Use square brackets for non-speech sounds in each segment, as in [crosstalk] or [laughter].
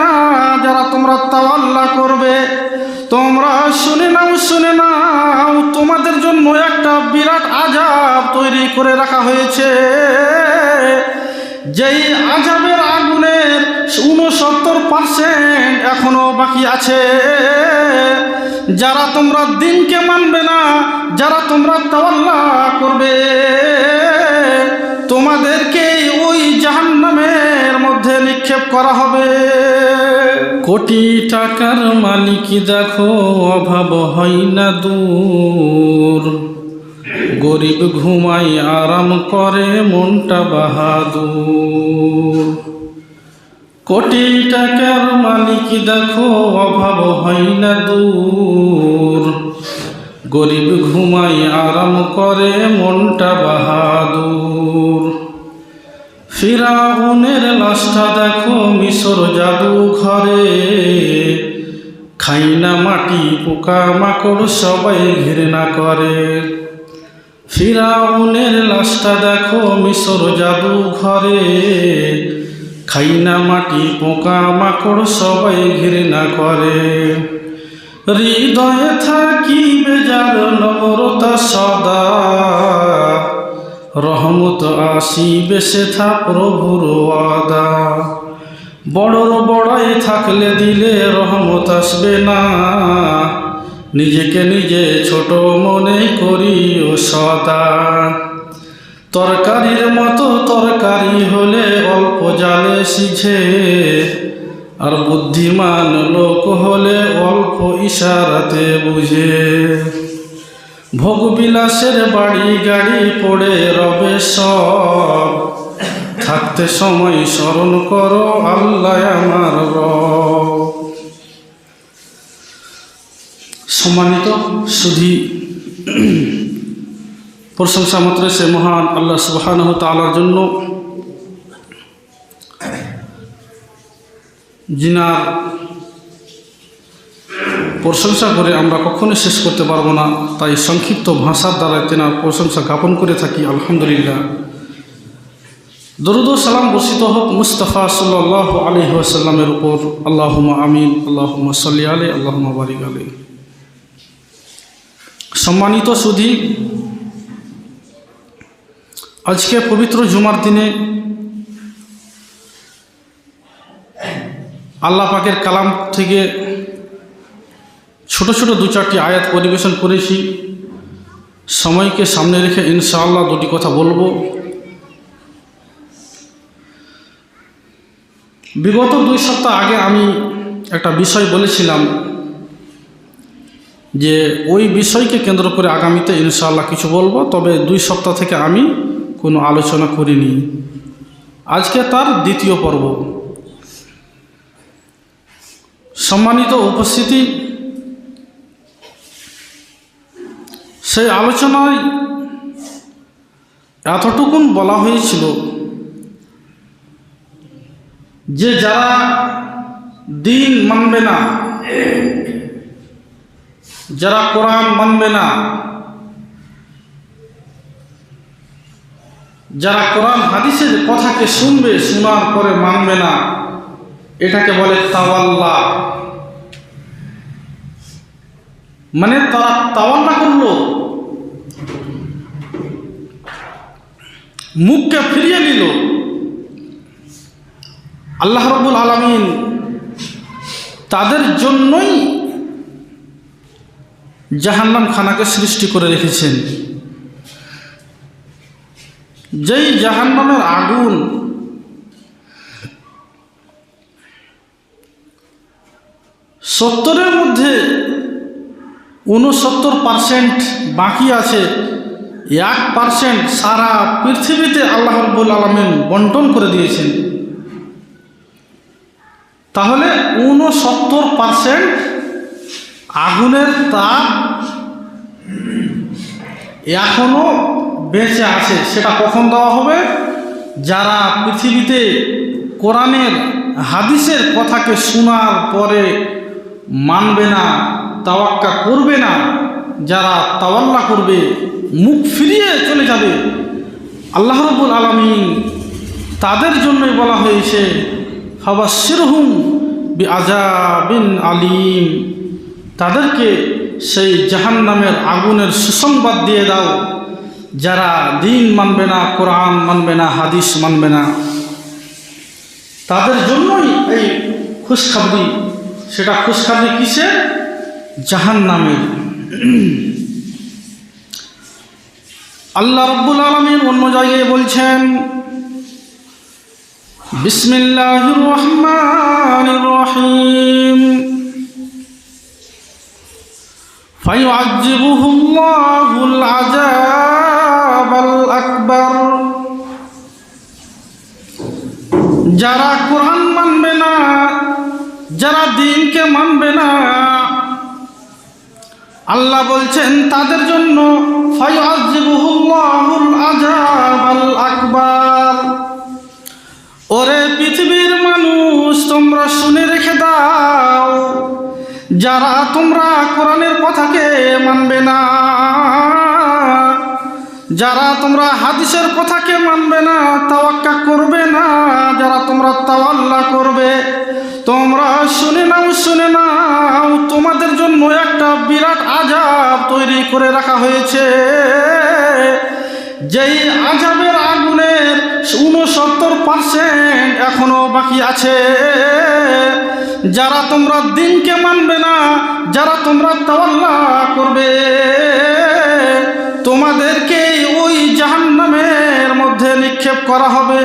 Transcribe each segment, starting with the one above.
না, যারা তোমরা তাওয়াল্লা করবে, তোমরা শুনে নাও শুনে নাও, তোমাদের জন্য একটা বিরাট আজাব তৈরি করে রাখা হয়েছে। যেই আজাবের আগুনের উনসত্তর পার্সেন্ট এখনও বাকি আছে। যারা তোমরা দিনকে মানবে না, যারা তোমরা তাওয়াল্লা করবে তোমাদেরকে করা হবে। কোটি টাকার মালিক দেখো, অভাব হয় না দূর। গরিব ঘুমাই আরাম করে, মনটা বাহাদুর। কোটি টাকার মালিক দেখো, অভাব হয় না দূর। গরিব ঘুমাই আরাম করে, মনটা বাহাদুর। ফিরাউনের লাশটা দেখো মিশর জাদু ঘরে খাই না মাটি, পোকা মাকড় সবাই ঘৃণা করে। ফিরাউনের লাশটা দেখো মিশর জাদু ঘরে খাই না মাটি, পোকা মাকড় সবাই ঘৃণা করে। হৃদয়ে থাকি বেজার নম্রতা সদা। রহমত আসি আসিবে সেথা প্রভুর ওয়াদা। বড়র বড়াই থাকলে দিলে রহমত আসবে না। নিজেকে নিজে ছোট মনে করি ও সদা। তরকারির মতো তরকারি হলে অল্প জালে সিঝে। আর বুদ্ধিমান লোক হলে অল্প ইশারাতে বুঝে। ভোগবিলাসের বাড়ি গাড়ি পড়ে রবে সব। থাকতে সময় স্মরণ করো আল্লাহ আমার সম্মানিত সুধী প্রশংসা মাত্র সে মহান আল্লাহ সুবাহান তালার জন্য জিনার প্রশংসা করে আমরা কখনোই শেষ করতে পারব না। তাই সংক্ষিপ্ত ভাষার দ্বারা তেনার প্রশংসা জ্ঞাপন করে থাকি, আলহামদুলিল্লাহ। দরুদ সালাম বর্ষিত হোক মুস্তফা সাল্লাহ আলী ওয়াসাল্লামের উপর। আল্লাহ আমিন আল্লাহ সাল্লি আলী আল্লাহ বারিক আলী সম্মানিত সুধী, আজকে পবিত্র জুমার দিনে আল্লাহ পাকের কালাম থেকে ছোট ছোট দু চারটি আয়াত পরিবেশন করেছি। সময়কে সামনে রেখে ইনশাআল্লাহ দুটি কথা বলব। বিগত দুই সপ্তাহ আগে আমি একটা বিষয় বলেছিলাম যে ওই বিষয়কে কেন্দ্র করে আগামীতে ইনশাআল্লাহ কিছু বলব, তবে দুই সপ্তাহ থেকে আমি কোনো আলোচনা করিনি। আজকে তার দ্বিতীয় পর্ব। সম্মানিত উপস্থিতি সেই আলোচনায় এতটুকুন বলা হয়েছিল যে যারা দিন মানবে না, যারা কোরআন মানবে না, যারা কোরআন হাদিসের কথাকে শুনবে, শোনার পরে মানবে না, এটাকে বলে তাওয়াল্লা। মানে তারা তাওয়াল্লা করল। মুখকে ফিরিয়ে নিল। আল্লাহ রবুল আলমিন তাদের জন্যই জাহান্নাম খানাকে সৃষ্টি করে রেখেছেন। যেই জাহান্নামের আগুন সত্তরের মধ্যে উনসত্তর পারসেন্ট বাকি আছে এক পারসেন্ট সারা পৃথিবীতে আল্লাহ রব্বুল আলমিন বন্টন করে দিয়েছেন। তাহলে উনসত্তর পারসেন্ট আগুনের তাপ এখনও বেঁচে আছে, সেটা কখন দেওয়া হবে? যারা পৃথিবীতে কোরআনের, হাদিসের কথাকে শোনার পরে মানবে না, তাওয়াক্কা করবে না যারা তাওয়াল্লা করবে, মুখ ফিরিয়ে চলে যাবে। আল্লাহ রবুল আলমিন তাদের জন্যই বলা হয়েছে ফাবাসিরহুম আজাবিন আলিম। তাদেরকে সেই জাহান্নামের আগুনের সুসংবাদ দিয়ে দাও। যারা দিন মানবে না, কোরআন মানবে না, হাদিস মানবে না। তাদের জন্যই এই খুশখাবরি। সেটা খুশখাবরি কিসে জাহান্নামের। [clears throat] আল্লাহ রব্বুল আলমীর অন্য জায়গায় বলছেন বিসমিল্লাহির রহমানির রহিম فيعذبه الله العذاب الأكبر যারা কোরআন মানবে না যারা দিনকে মানবে না আল্লাহ বলছেন, তাদের জন্য ওরে পৃথিবীর মানুষ, তোমরা শুনে রেখে দাও, যারা তোমরা কোরআনের কথাকে মানবে না, যারা তোমরা হাদিসের কথাকে মানবে না তাওয়াক্কা করবে না, যারা তোমরা তাওয়াল্লা করবে তোমরা শুনে নাও শুনে নাও, তোমাদের জন্য একটা বিরাট আজাব তৈরি করে রাখা হয়েছে। যেই আজাবের আগুনের উনসত্তর পার্সেন্ট এখনও বাকি আছে। যারা তোমরা দিনকে মানবে না, যারা তোমরা তাওয়াল্লা করবে তোমাদেরকে ওই জাহান্নামের মধ্যে নিক্ষেপ করা হবে।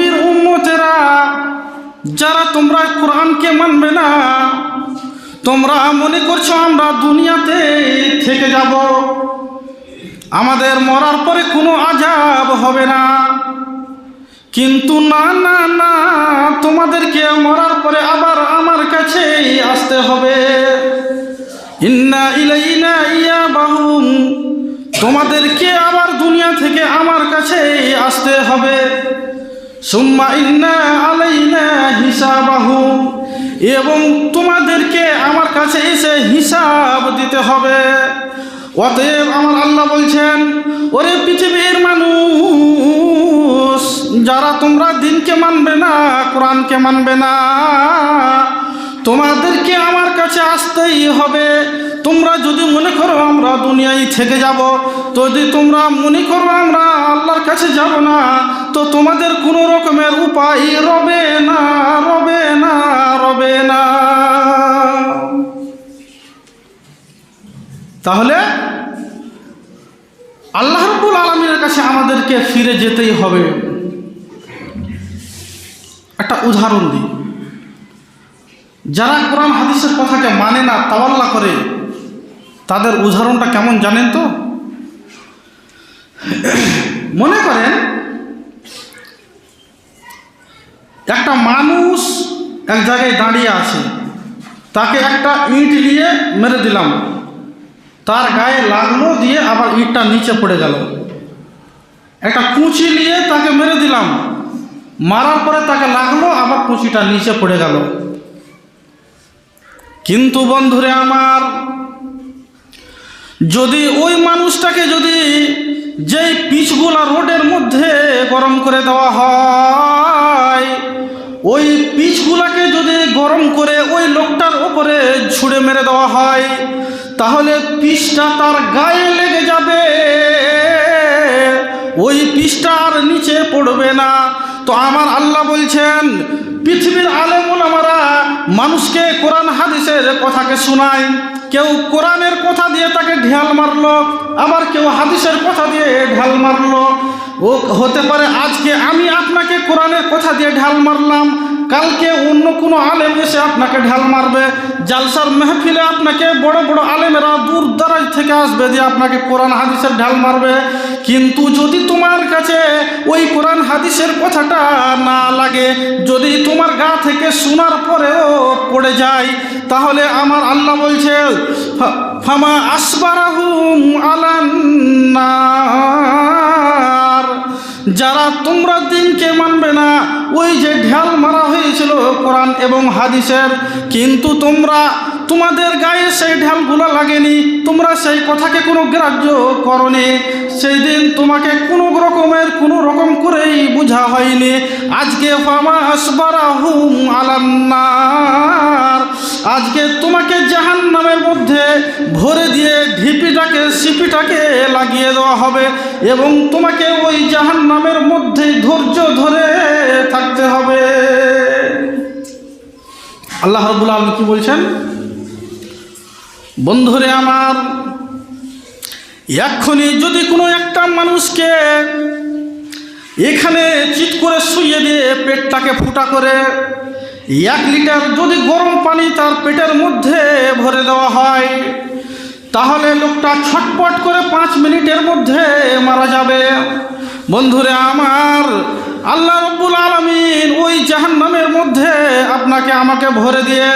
যারা তোমরা কোরআনকে মানবে না, তোমরা মনে করছ আমরা দুনিয়াতে থেকে যাব। আমাদের মরার পরে কোনো আজাব হবে না। কিন্তু না না না, তোমাদেরকে মরার পরে আবার আমার কাছেই আসতে হবে। ইন্না ইলাইনা ইয়া বাহুম তোমাদেরকে আবার দুনিয়া থেকে আমার কাছেই আসতে হবে। আলাইনা হিসাবাহু। এবং তোমাদেরকে আমার কাছে এসে হিসাব দিতে হবে। অতএব আমার আল্লাহ বলছেন, ওরে পৃথিবীর মানুষ, যারা তোমরা দিনকে মানবে না, কোরআনকে মানবে না তোমাদেরকে আমার কাছে আসতেই হবে। তোমরা যদি মনে করো আমরা দুনিয়ায় থেকে যাব, যদি তোমরা মনে করো আমরা আল্লাহর কাছে যাব না, তো তোমাদের কোনো রকমের উপায় রবে না রবে না রবে না। তাহলে আল্লাহ রব্বুল আলমীর কাছে আমাদেরকে ফিরে যেতেই হবে। একটা উদাহরণ দিই। যারা কোরআন হাদিসের কথাকে মানে না, তাওয়াল্লা করে, তাদের উদাহরণটা কেমন জানেন তো? মনে করেন, একটা মানুষ এক জায়গায় দাঁড়িয়ে আছে, তাকে একটা ইট নিয়ে মেরে দিলাম। তার গায়ে লাগল দিয়ে আবার ইটটা নিচে পড়ে গেল। একটা কুচি নিয়ে তাকে মেরে দিলাম। মারার পরে তাকে লাগল, আবার কুচিটা নিচে পড়ে গেল। কিন্তু বন্ধুরে আমার, যদি ওই মানুষটাকে যদি যেই পিচগুলা রোডের মধ্যে গরম করে দেওয়া হয়, ওই পিচগুলাকে যদি গরম করে ওই লোকটার ওপরে ছুঁড়ে মেরে দেওয়া হয়, তাহলে পিচটা তার গায়ে লেগে যাবে। ওই পিচটা আর নিচে পড়বে না। তো আমার আল্লাহ বলছেন, পৃথিবীর আলেমুল আমারা মানুষকে কোরআন, হাদিসের কথাকে শোনায়। কেউ কোরআনের কথা দিয়ে তাকে ঢেল মারলো, আবার কেউ হাদিসের কথা দিয়ে ঢাল মারলো। ও হতে পারে আজকে আমি আপনাকে কোরআনের কথা দিয়ে ঢাল মারলাম কালকে অন্য কোনো আলেম এসে আপনাকে ঢাল মারবে, জালসার মেহফিলে আপনাকে বড় বড় আলেমেরা দূর দারাজ থেকে আসবে যে আপনাকে কোরআন হাদিসের ঢাল মারবে। কিন্তু যদি তোমার কাছে ওই কোরআন হাদিসের কথাটা না লাগে, যদি তোমার গা থেকে শোনার পরেও পড়ে যায়, তাহলে আমার আল্লাহ বলছে ফামা আসবারাহুম আলান্নার যারা তোমরা দিনকে মানবে না ওই যে ঢেল মারা হয়েছিল কোরআন এবং হাদিসের কিন্তু তোমরা তোমাদের গায়ে সেই ঢালগুলো লাগেনি, তোমরা সেই কথাকে কোনো গ্রাহ্য করনি। সেই দিন তোমাকে কোনো রকমের কোনো রকম করেই বোঝা হয়নি। আজকে ফামা আসবারাহুম আলান্নার আজকে তোমাকে জাহান নামের মধ্যে ভরে দিয়ে ঢিপিটাকে, সিপিটাকে লাগিয়ে দেওয়া হবে এবং তোমাকে ওই জাহান নামের মধ্যেই ধৈর্য ধরে থাকতে হবে। আল্লাহ রবুল আলম কি বলছেন? বন্ধুরে আমার, এক্ষুনি যদি কোনো একটা মানুষকে এখানে চিৎ করে শুয়ে দিয়ে পেটটাকে ফুটা করে এক লিটার যদি গরম পানি তার পেটের মধ্যে ভরে দেওয়া হয়, তাহলে লোকটা ছটপট করে পাঁচ মিনিটের মধ্যে মারা যাবে। বন্ধুরে আমার, আল্লাহ রব্বুল আলমিন ওই জাহান্নামের মধ্যে আপনাকে আমাকে ভরে দিয়ে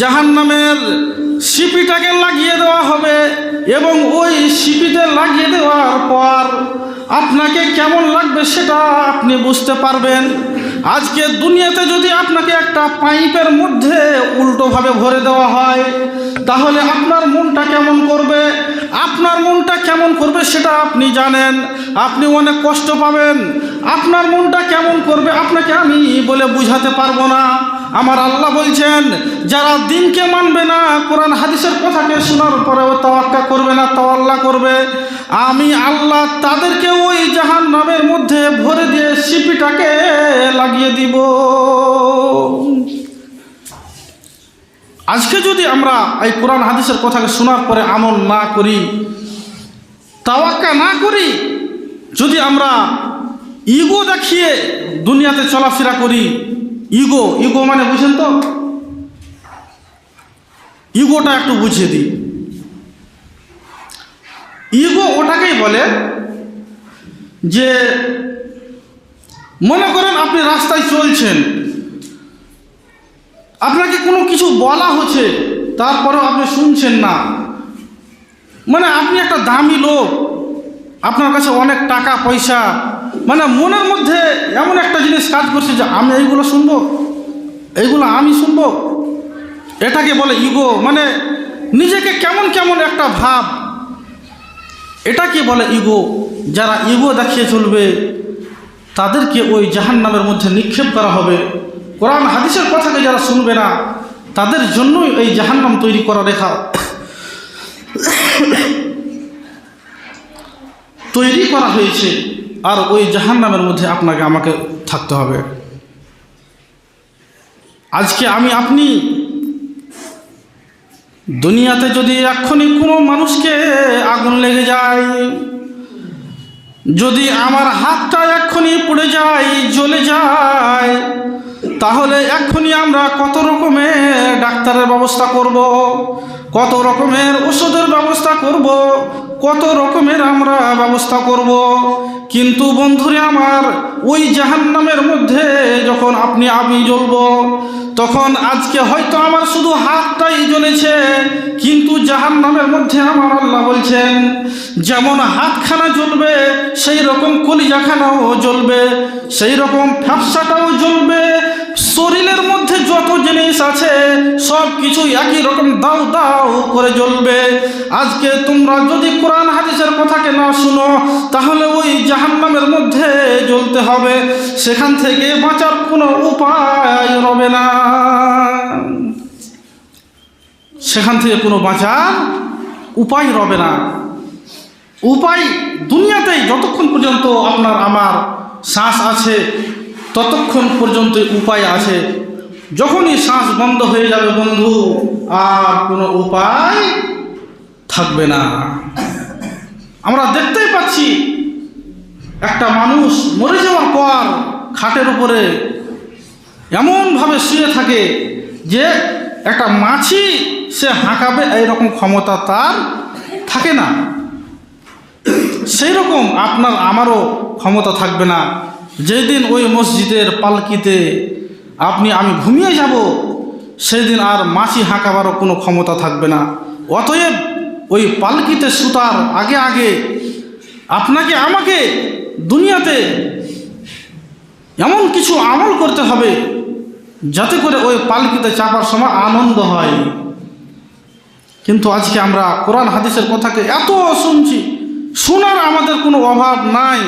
জাহান্নামের সিপিটাকে লাগিয়ে দেওয়া হবে এবং ওই সিপিতে লাগিয়ে দেওয়ার পর আপনাকে কেমন লাগবে সেটা আপনি বুঝতে পারবেন। আজকে দুনিয়াতে যদি আপনাকে একটা পাইপের মধ্যে উল্টোভাবে ভরে দেওয়া হয়, তাহলে আপনার মনটা কেমন করবে? আপনার মনটা কেমন করবে সেটা আপনি জানেন। আপনি অনেক কষ্ট পাবেন। আপনার মনটা কেমন করবে আপনাকে আমি বলে বুঝাতে পারব না। আমার আল্লাহ বলছেন, যারা দিনকে মানবে না, কোরআন হাদিসের কথাকে শোনার পরেও তাওয়াক্কা করবে না, তাওয়াল্লা করবে। আমি আল্লাহ তাদেরকে ওই জাহান নামের মধ্যে ভরে দিয়ে সিপিটাকে লাগিয়ে দিব। আজকে যদি আমরা এই কোরআন হাদিসের কথাকে শোনার পরে আমল না করি, তাওয়াক্কা না করি, যদি আমরা ইগো দেখিয়ে দুনিয়াতে চলাফেরা করি ইগো ইগো মানে বুঝেন তো? ইগোটা একটু বুঝিয়ে দিই। ইগো ওটাকেই বলে যে, মনে করেন আপনি রাস্তায় চলছেন। আপনাকে কোনো কিছু বলা হচ্ছে, তারপরেও আপনি শুনছেন না। মানে আপনি একটা দামি লোক, আপনার কাছে অনেক টাকা, পয়সা মানে মনের মধ্যে এমন একটা জিনিস কাজ করছে যে আমি এইগুলো শুনব? এইগুলো আমি শুনব? এটাকে বলে ইগো। মানে নিজেকে কেমন কেমন একটা ভাব। এটাকে বলে ইগো। যারা ইগো দেখিয়ে চলবে, তাদেরকে ওই জাহান নামের মধ্যে নিক্ষেপ করা হবে। কোরআন হাদিসের কথাকে যারা শুনবে না, তাদের জন্যই এই জাহান্নাম তৈরি করা রেখা। তৈরি করা হয়েছে। আর ওই জাহান্নামের মধ্যে আপনাকে, আমাকে থাকতে হবে আজকে আমি, আপনি দুনিয়াতে যদি এক্ষুনি কোনো মানুষকে আগুন লেগে যায়, যদি আমার হাতটা এক্ষুনি পুড়ে যায়, জ্বলে যায়, তাহলে এক্ষুনি আমরা কত রকমের ডাক্তারের ব্যবস্থা করব। কত রকমের ওষুধের ব্যবস্থা করব। কত রকমের আমরা ব্যবস্থা করব। কিন্তু বন্ধুরে আমার, ওই জাহান্নামের মধ্যে যখন আপনি আমি জ্বলব, তখন আজকে হয়তো আমার শুধু হাতটাই জ্বলেছে, কিন্তু জাহান্নামের মধ্যে আমার আল্লাহ বলছেন, যেমন হাতখানা জ্বলবে সেই রকম কলিজাখানাও জ্বলবে সেই রকম ফ্যাপসাটাও জ্বলবে, শরীরের মধ্যে যত জিনিস আছে, সব কিছু একই রকম দাও দাও করে জ্বলবে। আজকে তোমরা যদি কোরআন হাদিসের কথাকে না শুনো, তাহলে ওই জাহান্নামের মধ্যে জ্বলতে হবে। সেখান থেকে বাঁচার কোনো উপায় রবে না। সেখান থেকে কোনো বাঁচার উপায় রবে না। উপায় দুনিয়াতেই যতক্ষণ পর্যন্ত আপনার আমার শ্বাস আছে, ততক্ষণ পর্যন্ত উপায় আছে। যখনই শ্বাস বন্ধ হয়ে যাবে, বন্ধু, আর কোনো উপায় থাকবে না। আমরা দেখতেই পাচ্ছি, একটা মানুষ মরে যাওয়ার পর খাটের উপরে এমনভাবে শুয়ে থাকে যে একটা মাছি সে হাঁকাবে, এইরকম ক্ষমতা তার থাকে না। সেই রকম আপনার, আমারও ক্ষমতা থাকবে না। যেদিন ওই মসজিদের পালকিতে আপনি, আমি ঘুমিয়ে যাব। সেদিন আর মাছি হাঁকাবারও কোনো ক্ষমতা থাকবে না। অতএব ওই পালকিতে সুতার আগে আগে আপনাকে, আমাকে দুনিয়াতে এমন কিছু আমল করতে হবে যাতে করে ওই পালকিতে চাপার সময় আনন্দ হয়। কিন্তু আজকে আমরা কোরআন হাদিসের কথাকে এত শুনছি, শোনার আমাদের কোনো অভাব নাই।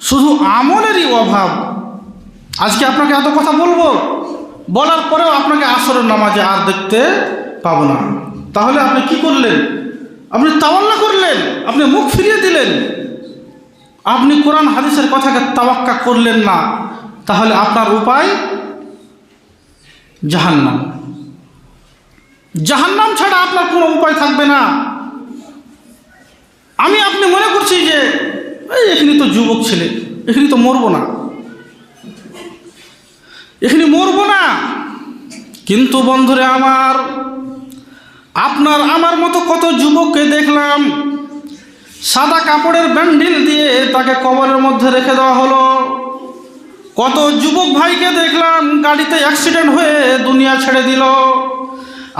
শুধু আমলেরই অভাব। আজকে আপনাকে এত কথা বলব? বলার পরেও আপনাকে আসরের নামাজে আর দেখতে পাবো না। তাহলে আপনি কি করলেন? আপনি তাওয়াল্লা করলেন, আপনি মুখ ফিরিয়ে দিলেন। আপনি কোরআন, হাদিসের কথাকে তাওয়াক্কা করলেন না, তাহলে আপনার উপায় জাহান্নাম। জাহান্নাম ছাড়া আপনার কোনো উপায় থাকবে না। আমি আপনি মনে করছি যে এখানে তো যুবক ছেলে, এখানে তো মরবো না। এখানে মরবো না। কিন্তু বন্ধুরে আমার, আপনার আমার মতো কত যুবককে দেখলাম, সাদা কাপড়ের ব্যান্ডিল দিয়ে তাকে কবরের মধ্যে রেখে দেওয়া হলো। কত যুবক ভাইকে দেখলাম, গাড়িতে অ্যাক্সিডেন্ট হয়ে দুনিয়া ছেড়ে দিল।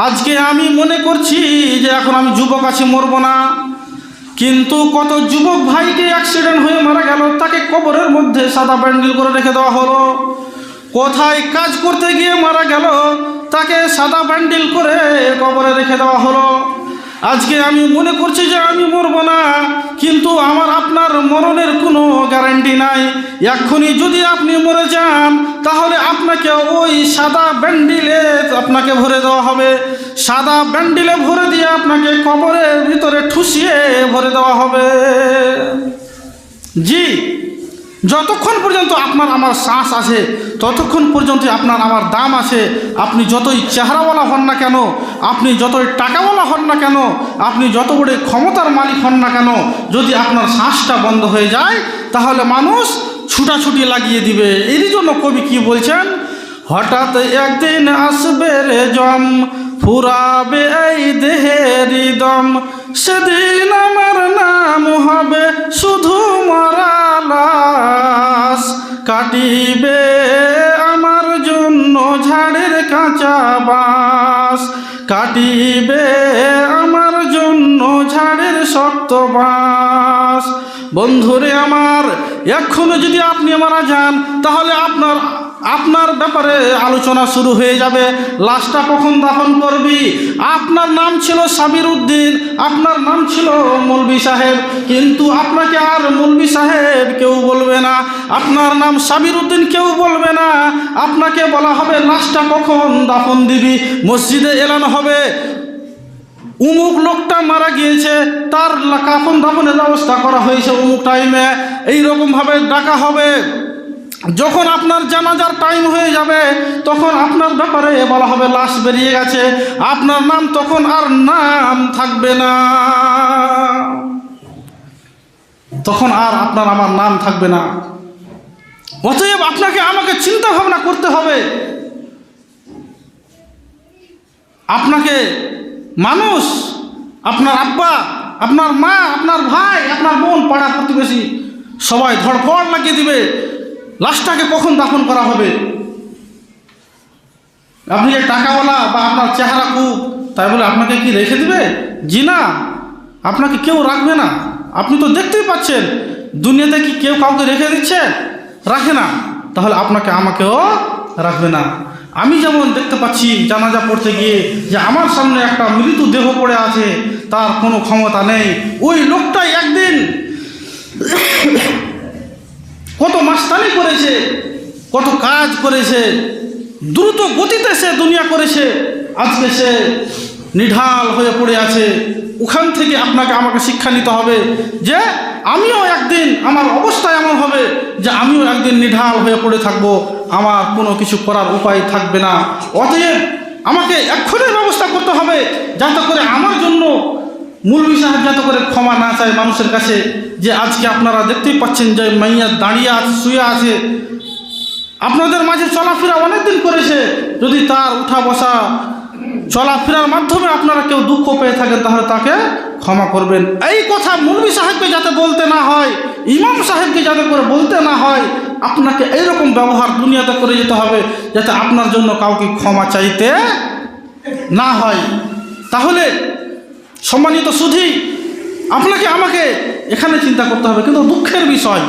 আজকে আমি মনে করছি যে এখন আমি যুবক আছি, মরবো না। কিন্তু কত যুবক ভাইকে অ্যাক্সিডেন্ট হয়ে মারা গেল, তাকে কবরের মধ্যে সাদা ব্যান্ডেল করে রেখে দেওয়া হলো। কোথায় কাজ করতে গিয়ে মারা গেল, তাকে সাদা ব্যান্ডেল করে কবরে রেখে দেওয়া হলো। আজকে আমি মনে করছি যে আমি মরবো না, কিন্তু আমার আপনার মরণের কোনো গ্যারান্টি নাই। এক্ষুনি যদি আপনি মরে যান, তাহলে আপনাকে ওই সাদা ব্যান্ডিলে আপনাকে ভরে দেওয়া হবে। সাদা ব্যান্ডিলে ভরে দিয়ে আপনাকে কবরের ভিতরে ঠুসিয়ে ভরে দেওয়া হবে। জি। যতক্ষণ পর্যন্ত আপনার আমার শ্বাস আছে ততক্ষণ পর্যন্ত আপনার আমার দাম আছে আপনি যতই চেহারাওয়ালা হন না কেন, আপনি যতই টাকাওয়ালা হন না কেন, আপনি যত বড় ক্ষমতার মালিক হন না কেন, যদি আপনার শ্বাসটা বন্ধ হয়ে যায়, তাহলে মানুষ ছুটাছুটি লাগিয়ে দিবে। এরই জন্য কবি কি বলছেন? হঠাৎ একদিন আসবে রে জম, ফুরাবে এই দেহের দম। সেদিন আমার নাম হবে শুধু মরালাস। কাটিবে আমার জন্য ঝাড়ের কাঁচা বাস কাটিবে আমার জন্য ঝাড়ের শক্ত বাস বন্ধুরে আমার এক্ষণে যদি আপনি মারা যান, তাহলে আপনার আপনার ব্যাপারে আলোচনা শুরু হয়ে যাবে। লাশটা কখন দাফন করবি? আপনার নাম ছিল সাবির উদ্দিন, আপনার নাম ছিল মৌলবি সাহেব। কিন্তু আপনাকে আর মৌলবি সাহেব কেউ বলবে না। আপনার নাম সাবির উদ্দিন কেউ বলবে না। আপনাকে বলা হবে, লাশটা কখন দাফন দিবি? মসজিদে এলানো হবে। উমুক লোকটা মারা গিয়েছে, তার কাফন দাফনের ব্যবস্থা করা হয়েছে উমুক টাইমে এইরকমভাবে ডাকা হবে। যখন আপনার জানাজার টাইম হয়ে যাবে, তখন আপনার ব্যাপারে বলা হবে লাশ বেরিয়ে গেছে। আপনার নাম তখন আর নাম থাকবে না। তখন আর আপনার আমার নাম থাকবে না। অতএব আপনাকে আমাকে চিন্তা ভাবনা করতে হবে। আপনাকে মানুষ, আপনার আব্বা, আপনার মা, আপনার ভাই, আপনার বোন পাড়া প্রতিবেশী, সবাই ধড়ফড় লাগিয়ে দিবে। লাশটাকে কখন দাফন করা হবে? আপনি যে টাকাওয়ালা বা আপনার চেহারা খুব তাই বলে আপনাকে কি রেখে দিবে? জি না, আপনাকে কেউ রাখবে না। আপনি তো দেখতেই পাচ্ছেন, দুনিয়াতে কি কেউ কাউকে রেখে দিচ্ছে? রাখে না। তাহলে আপনাকে আমাকেও রাখবে না। আমি যেমন দেখতে পাচ্ছি, জানাজা পড়তে গিয়ে যে আমার সামনে একটা মৃত্যু দেহ পড়ে আছে, তার কোনো ক্ষমতা নেই। ওই লোকটাই একদিন কত মাস্তানি করেছে, কত কাজ করেছে, দ্রুত গতিতে সে দুনিয়া করেছে। আজকে সে নিঢাল হয়ে পড়ে আছে। ওখান থেকে আপনাকে আমাকে শিক্ষা নিতে হবে যে আমিও একদিন আমার অবস্থা এমন হবে যে আমিও একদিন নিঢাল হয়ে পড়ে থাকব। আমার কোনো কিছু করার উপায় থাকবে না। অতএব আমাকে এক্ষণের ব্যবস্থা করতে হবে যাতে করে আমার জন্য মূল বিষয় যাতে করে ক্ষমা না চায় মানুষের কাছে, যে আজকে আপনারা দেখতেই পাচ্ছেন যে মাইয়া দাঁড়িয়ে আছে, শুয়ে আছে। আপনাদের মাঝে চলাফেরা অনেকদিন করেছে। যদি তার উঠা বসা চলাফেরার মাধ্যমে আপনারা কেউ দুঃখ পেয়ে থাকেন, তাহলে তাকে ক্ষমা করবেন। এই কথা মুরবি সাহেবকে যাতে বলতে না হয়, ইমাম সাহেবকে যাতে করে বলতে না হয়, আপনাকে এইরকম ব্যবহার দুনিয়াতে করে যেতে হবে, যাতে আপনার জন্য কাউকে ক্ষমা চাইতে না হয়। তাহলে সম্মানিত সুধি, আপনাকে আমাকে এখানে চিন্তা করতে হবে, কিন্তু দুঃখের বিষয়,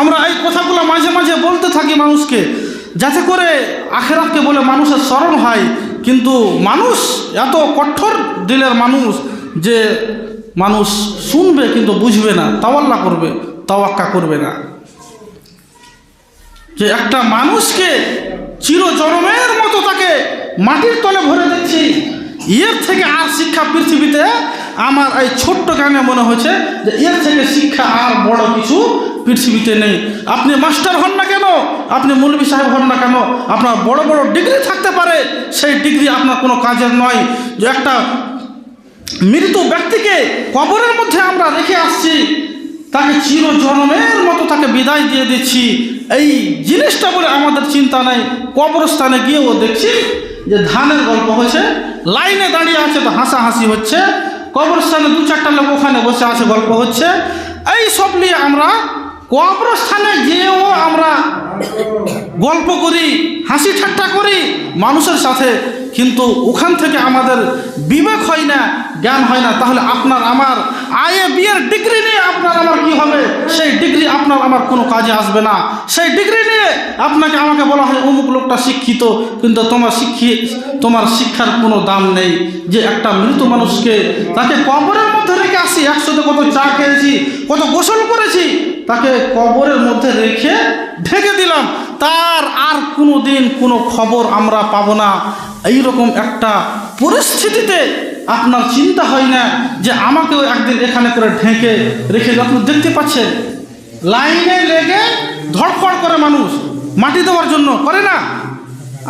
আমরা এই কথাগুলো মাঝে মাঝে বলতে থাকি মানুষকে, যাতে করে আখেরাতকে বলে মানুষের স্মরণ হয়, কিন্তু মানুষ এত কঠোর দিলের মানুষ যে মানুষ শুনবে কিন্তু বুঝবে না, তাওয়াল্লা করবে, তাওয়াক্কা করবে না। যে একটা মানুষকে চিরজনমের মতো তাকে মাটির তলে ভরে দিচ্ছি, এর থেকে আর শিক্ষা পৃথিবীতে আমার এই ছোট্ট গানে মনে হয়েছে যে এর থেকে শিক্ষা আর বড় কিছু পৃথিবীতে নেই। আপনি মাস্টার হন না কেন? আপনি মৌলবী সাহেব হন না কেন? আপনার বড় বড় ডিগ্রি থাকতে পারে, সেই ডিগ্রি আপনার কোনো কাজের নয়। যে একটা মৃত ব্যক্তিকে কবরের মধ্যে আমরা রেখে আসছি, তাকে চিরজনমের মতো তাকে বিদায় দিয়ে দিচ্ছি। এই জিনিসটা বলে আমাদের চিন্তা নেই। কবরস্থানে গিয়েও দেখছি যে ধানের গল্প হয়েছে, লাইনে দাঁড়িয়ে আছে, তো হাসাহাসি হচ্ছে। কবরস্থানে দু চারটা লোক ওখানে বসে আছে গল্প হচ্ছে। এই সব নিয়ে আমরা কবরস্থানে গিয়েও আমরা গল্প করি, হাসি ঠাট্টা করি, মানুষের সাথে, কিন্তু ওখান থেকে আমাদের বিবেক হয় না, জ্ঞান হয় না। তাহলে আপনার আমার আয়ে বিয়ের ডিগ্রি নিয়ে আপনার আমার কি হবে? সেই ডিগ্রি আপনার আমার কোনো কাজে আসবে না। সেই ডিগ্রি নিয়ে আপনাকে আমাকে বলা হয় অমুক লোকটা শিক্ষিত, কিন্তু তোমার শিক্ষি, তোমার শিক্ষার কোনো দাম নেই। যে একটা মৃত মানুষকে তাকে কবরের মধ্যে রেখে আসি, একসাথে কত চা খেয়েছি, কত গোসল করেছি তাকে কবরের মধ্যে রেখে ঢেকে দিলাম। তার আর কোনো দিন কোনো খবর আমরা পাবো না। এইরকম একটা পরিস্থিতিতে আপনার চিন্তা হয় না যে আমাকেও একদিন এখানে করে ঢেকে রেখে আপনি দেখতে পাচ্ছেন, লাইনে লেগে ধড়ফড় করে মানুষ। মাটি দেওয়ার জন্য করে না।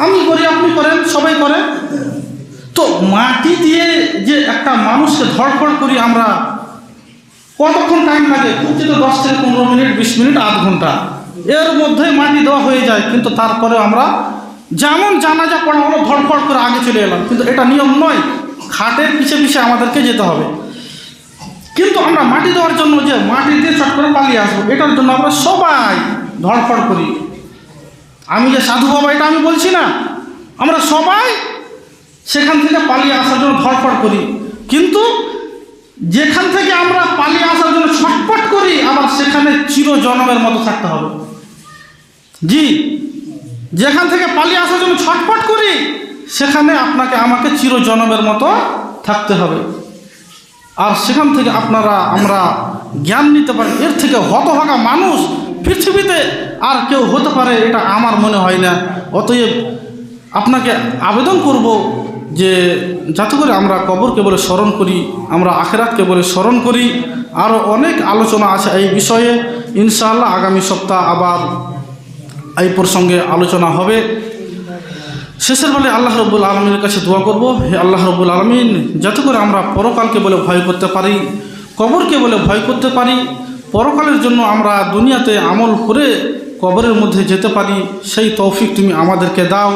আমি করি, আপনি করেন, সবাই করেন তো মাটি দিয়ে যে একটা মানুষকে ধড়ফড় করি আমরা কতক্ষণ টাইম লাগে খুব তো দশ থেকে পনেরো মিনিট, বিশ মিনিট, আধ ঘণ্টা। এর মধ্যে মাটি দেওয়া হয়ে যায়, কিন্তু তারপরে আমরা যেমন জানাজা পড়া হলো, ধড়ফড় করে আগে চলে এলাম। কিন্তু এটা নিয়ম নয়, খাটের পিছে পিছে আমাদেরকে যেতে হবে। কিন্তু আমরা মাটি দেওয়ার জন্য যে মাটি দিয়ে চট করে পালিয়ে আসব, এটার জন্য আমরা সবাই ধড়ফড় করি। আমি যে সাধু বাবা, এটা আমি বলছি না। আমরা সবাই সেখান থেকে পালিয়ে আসার জন্য ধড়ফড় করি। কিন্তু যেখান থেকে আমরা পালিয়ে আসার জন্য ছটপট করি, আবার সেখানে চির চিরজনমের মতো থাকতে হবে। জি, যেখান থেকে পালিয়ে আসার জন্য ছটপট করি, সেখানে আপনাকে, আমাকে চির চিরজনমের মতো থাকতে হবে। আর সেখান থেকে আপনারা, আমরা জ্ঞান নিতে পারি, এর থেকে হতভাগা মানুষ পৃথিবীতে আর কেউ হতে পারে, এটা আমার মনে হয় না। অতএব আপনাকে আবেদন করব যে যাতে করে আমরা কবরকে বলে স্মরণ করি, আমরা আখেরাতকে বলে স্মরণ করি আরও অনেক আলোচনা আছে এই বিষয়ে। ইনশাআল্লাহ আগামী সপ্তাহ আবার এই প্রসঙ্গে আলোচনা হবে। শেষের বলে আল্লাহ রব্বুল আলমিনের কাছে দোয়া করব। হে আল্লাহ রব্বুল আলমিন, যাতে করে আমরা পরকালকে বলে ভয় করতে পারি, কবরকে বলে ভয় করতে পারি, পরকালের জন্য আমরা দুনিয়াতে আমল করে কবরের মধ্যে যেতে পারি, সেই তৌফিক তুমি আমাদেরকে দাও।